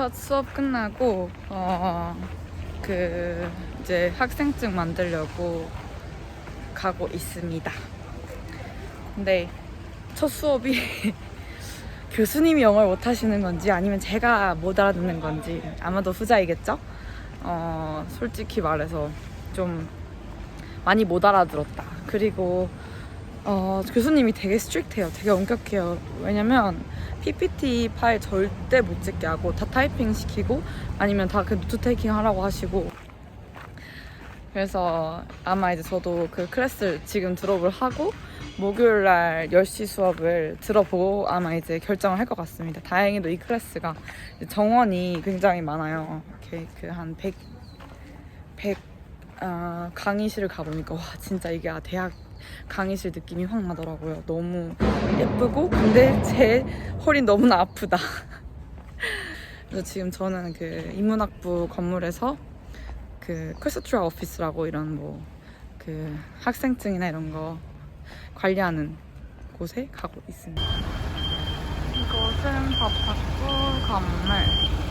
첫 수업 끝나고 어, 그 이제 학생증 만들려고 가고 있습니다. 근데 첫 수업이 교수님이 영어를 못 하시는 건지 아니면 제가 못 알아듣는 건지 아마도 후자이겠죠? 어, 솔직히 말해서 좀 많이 못 알아들었다. 그리고 어, 교수님이 되게 스트릭트해요. 되게 엄격해요. 왜냐면 PPT 파일 절대 못 찍게 하고 다 타이핑 시키고 아니면 다 그 노트 테이킹 하라고 하시고 그래서 아마 이제 저도 그 클래스를 지금 드롭을 하고 목요일 날 10시 수업을 들어보고 아마 이제 결정을 할 것 같습니다. 다행히도 이 클래스가 정원이 굉장히 많아요. 이렇게 그 한 100, 100 아, 강의실을 가보니까 와 진짜 이게 아, 대학 강의실 느낌이 확 나더라고요. 너무 예쁘고 근데 제 허리 너무나 아프다. 그래서 지금 저는 그 인문학부 건물에서 그 퀘스트라 오피스라고 이런 뭐 그 학생증이나 이런 거 관리하는 곳에 가고 있습니다. 이곳은 법학부 건물.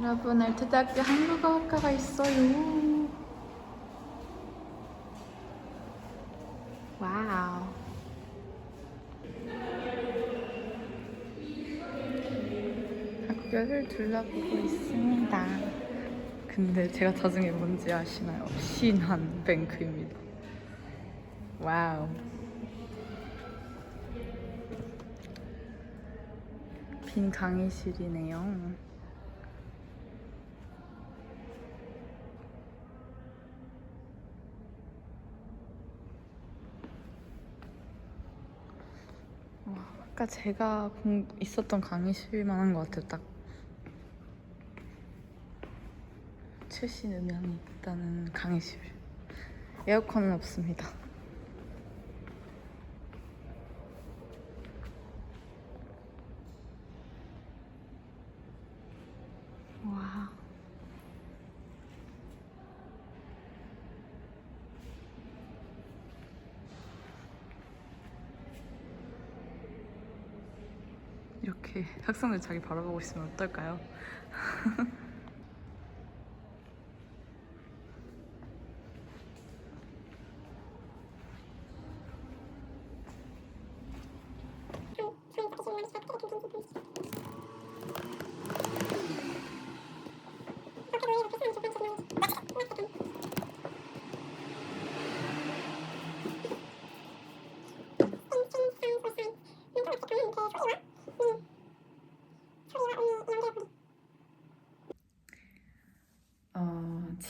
여러분 알트대학교 한국어학과가 있어요. 와우. 학교를 둘러보고 있습니다. 근데 제가 나중에 뭔지 아시나요? 신한 뱅크입니다. 와우. 빈 강의실이네요. 와, 아까 제가 공- 있었던 강의실만 한 것 같아요. 딱 최신 음향이 있다는 강의실. 에어컨은 없습니다. 와. 이렇게 학생들 자기 바라보고 있으면 어떨까요?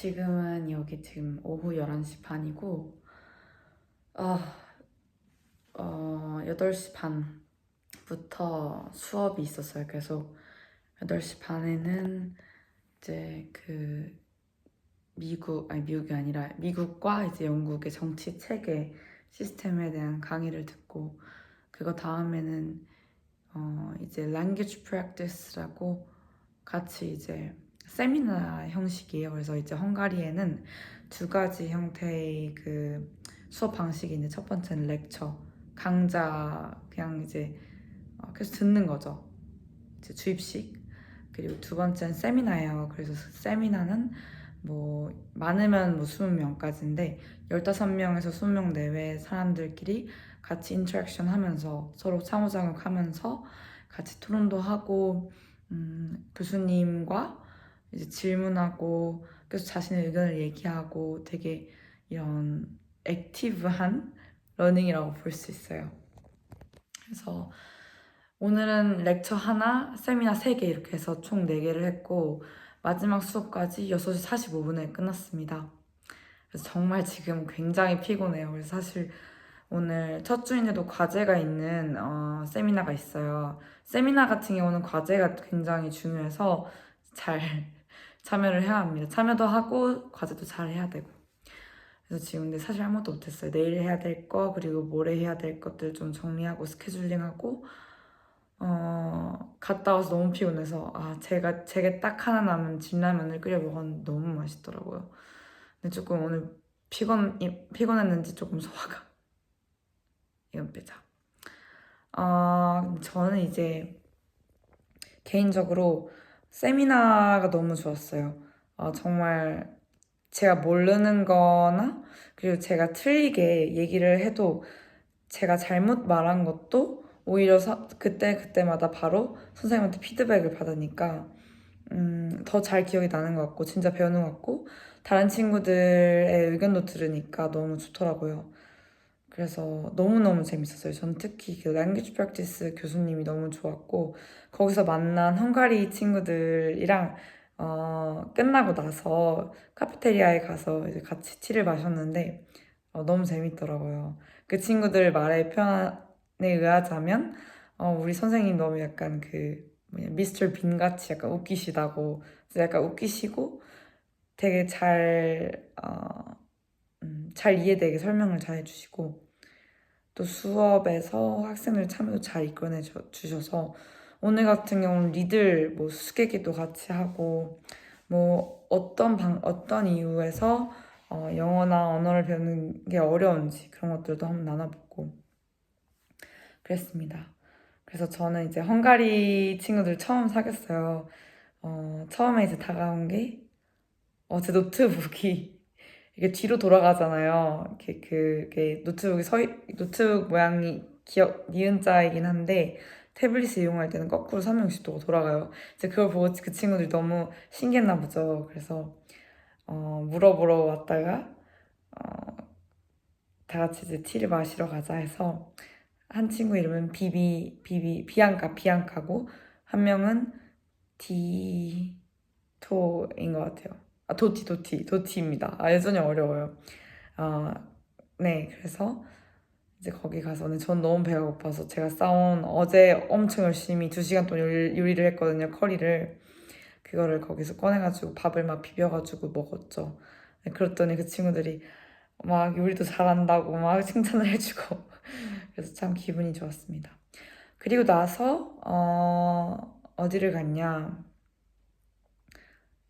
지금은 여기 지금 오후 11시 반이고, 아, 어, 8시 반부터 수업이 있었어요. 그래서 8시 반에는 이제 그 미국, 아니 미국이 아니라 미국과 이제 영국의 정치 체계 시스템에 대한 강의를 듣고, 그거 다음에는 어, 이제 language practice라고 같이 이제 세미나 형식이에요. 그래서 이제 헝가리에는 두 가지 형태의 그 수업 방식이 있는데 첫 번째는 렉처, 강좌 그냥 이제 어, 계속 듣는 거죠. 이제 주입식. 그리고 두 번째는 세미나예요. 그래서 세미나는 뭐 많으면 뭐 20명까지인데 15명에서 20명 내외 사람들끼리 같이 인터랙션 하면서 서로 상호작용 하면서 같이 토론도 하고 음, 교수님과 이제 질문하고 계속 자신의 의견을 얘기하고 되게 이런 액티브한 러닝이라고 볼 수 있어요. 그래서 오늘은 렉처 하나, 세미나 세 개 이렇게 해서 총 네 개를 했고 마지막 수업까지 6시 45분에 끝났습니다. 그래서 정말 지금 굉장히 피곤해요. 그래서 사실 오늘 첫 주인에도 과제가 있는 어, 세미나가 있어요. 세미나 같은 경우는 과제가 굉장히 중요해서 잘, 참여를 해야 합니다. 참여도 하고 과제도 잘 해야 되고. 그래서 지금 근데 사실 아무것도 못했어요. 내일 해야 될 거, 그리고 모레 해야 될 것들 좀 정리하고 스케줄링하고, 어, 갔다 와서 너무 피곤해서, 아, 제가, 제게 딱 하나 남은 진라면을 끓여 먹었는데 너무 맛있더라고요. 근데 조금 오늘 피곤, 피곤했는지 조금 소화가. 이건 빼자. 어, 저는 이제 개인적으로 세미나가 너무 좋았어요. 어, 정말 제가 모르는 거나 그리고 제가 틀리게 얘기를 해도 제가 잘못 말한 것도 오히려 사- 그때 그때마다 바로 선생님한테 피드백을 받으니까 음, 더 잘 기억이 나는 것 같고 진짜 배우는 것 같고 다른 친구들의 의견도 들으니까 너무 좋더라고요. 그래서 너무너무 재밌었어요. 전 특히 그 language practice 교수님이 너무 좋았고 거기서 만난 헝가리 친구들이랑 어, 끝나고 나서 카페테리아에 가서 이제 같이 티를 마셨는데 어, 너무 재밌더라고요. 그 친구들 말의 표현에 의하자면 어, 우리 선생님 너무 약간 그 뭐냐 미스터 빈 같이 약간 웃기시다고 약간 웃기시고 되게 잘 어, 음, 잘 이해되게 설명을 잘 해주시고 또 수업에서 학생들 참여도 잘 이끌어내 주- 주셔서 오늘 같은 경우는 리들 뭐 수수께끼도 같이 하고 뭐 어떤 방 어떤 이유에서 어, 영어나 언어를 배우는 게 어려운지 그런 것들도 한번 나눠보고 그랬습니다. 그래서 저는 이제 헝가리 친구들 처음 사귀었어요. 어, 처음에 이제 다가온 게 어, 제 노트북이 이게 뒤로 돌아가잖아요. 이렇게 그게 노트북이 서 있- 노트북 모양이 기억 니은자이긴 한데 태블릿을 이용할 때는 거꾸로 360도가 돌아가요. 이제 그걸 보고 그 친구들이 너무 신기했나 보죠. 그래서 어, 물어보러 왔다가 어, 다 같이 이제 티를 마시러 가자 해서 한 친구 이름은 비비 비비 비앙카 비앙카고 한 명은 디토인 것 같아요. 아 도티 도티 도티입니다. 아 예전이 어려워요. 아 네 그래서 이제 거기 가서는 전 너무 배가 고파서 제가 싸운 어제 엄청 열심히 두 시간 동안 요리, 요리 를 했거든요 커리를 그거를 거기서 꺼내가지고 밥을 막 비벼가지고 먹었죠. 네, 그랬더니 그 친구들이 막 요리도 잘한다고 막 칭찬을 해주고 그래서 참 기분이 좋았습니다. 그리고 나서 어, 어디를 갔냐?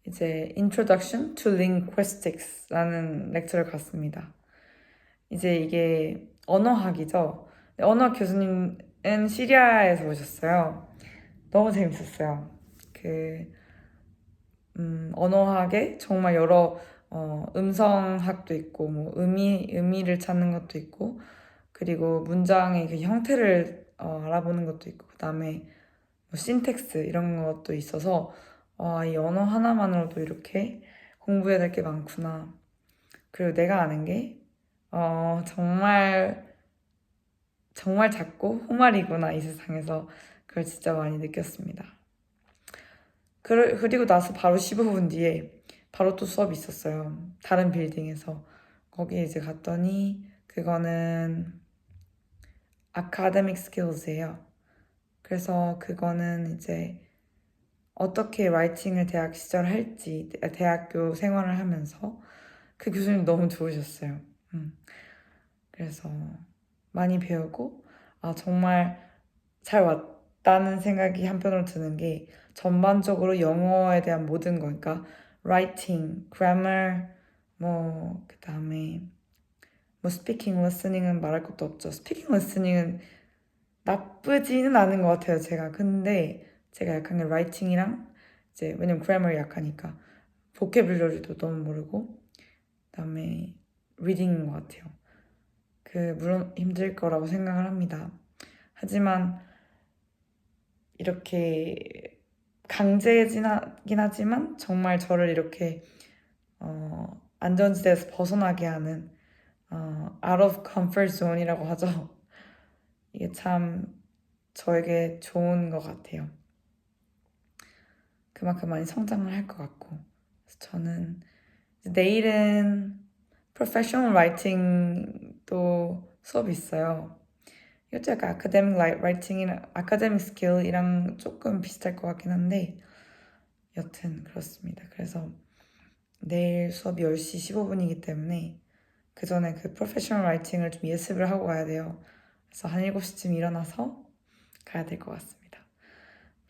이제 Introduction to Linguistics라는 렉처를 갔습니다. 이제 이게 언어학이죠. 언어 교수님은 시리아에서 오셨어요. 너무 재밌었어요. 그 음, 언어학에 정말 여러 어, 음성학도 있고 뭐 의미 의미를 찾는 것도 있고 그리고 문장의 그 형태를 어, 알아보는 것도 있고 그다음에 뭐 신텍스 이런 것도 있어서 와, 이 언어 하나만으로도 이렇게 공부해야 될 게 많구나. 그리고 내가 아는 게 어, 정말 정말 작고 홍말이구나 이 세상에서 그걸 진짜 많이 느꼈습니다. 그, 그리고 나서 바로 15분 뒤에 바로 또 수업이 있었어요. 다른 빌딩에서 거기에 이제 갔더니 그거는 아카데믹 스킬즈예요. 그래서 그거는 이제 어떻게 라이팅을 대학 시절 할지 대학교 생활을 하면서 그 교수님 너무 좋으셨어요. 음. 그래서 많이 배우고 아 정말 잘 왔다는 생각이 한편으로 드는 게 전반적으로 영어에 대한 모든 거 그러니까 writing, grammar 뭐 그다음에 뭐 speaking, listening은 말할 것도 없죠. speaking, listening은 나쁘지는 않은 것 같아요, 제가. 근데 제가 게 라이팅이랑 이제 왜냐면 그래머를 약하니까 보케블러리도 너무 모르고 그다음에 리딩인 것 같아요. 그 물론 힘들 거라고 생각을 합니다. 하지만 이렇게 강제진하긴 하지만 정말 저를 이렇게 어, 안전지대에서 벗어나게 하는 어, out of comfort zone이라고 하죠. 이게 참 저에게 좋은 것 같아요. 그만큼 많이 성장을 할 것 같고 저는 내일은 professional writing도 수업이 있어요. 이것도 약간 academic writing이랑 academic skill이랑 조금 비슷할 것 같긴 한데 여튼 그렇습니다. 그래서 내일 수업이 10시 15분이기 때문에 그 전에 그 프로페셔널 라이팅을 좀 예습을 하고 가야 돼요. 그래서 한 7시쯤 일어나서 가야 될 것 같습니다.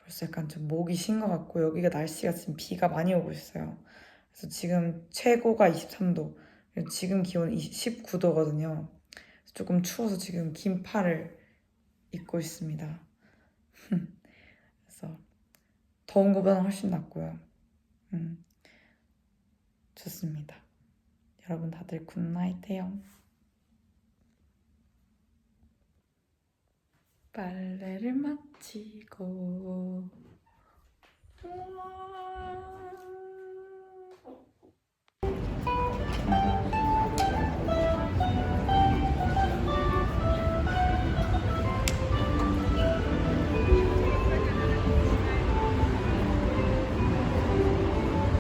벌써 약간 좀 목이 쉰 것 같고 여기가 날씨가 지금 비가 많이 오고 있어요. 그래서 지금 최고가 23도, 그리고 지금 기온 19도거든요. 조금 추워서 지금 긴팔을 입고 있습니다. 그래서 더운 것보다는 훨씬 낫고요. 음, 좋습니다. 여러분 다들 굿나잇 해요. 빨래를 마치고. 우와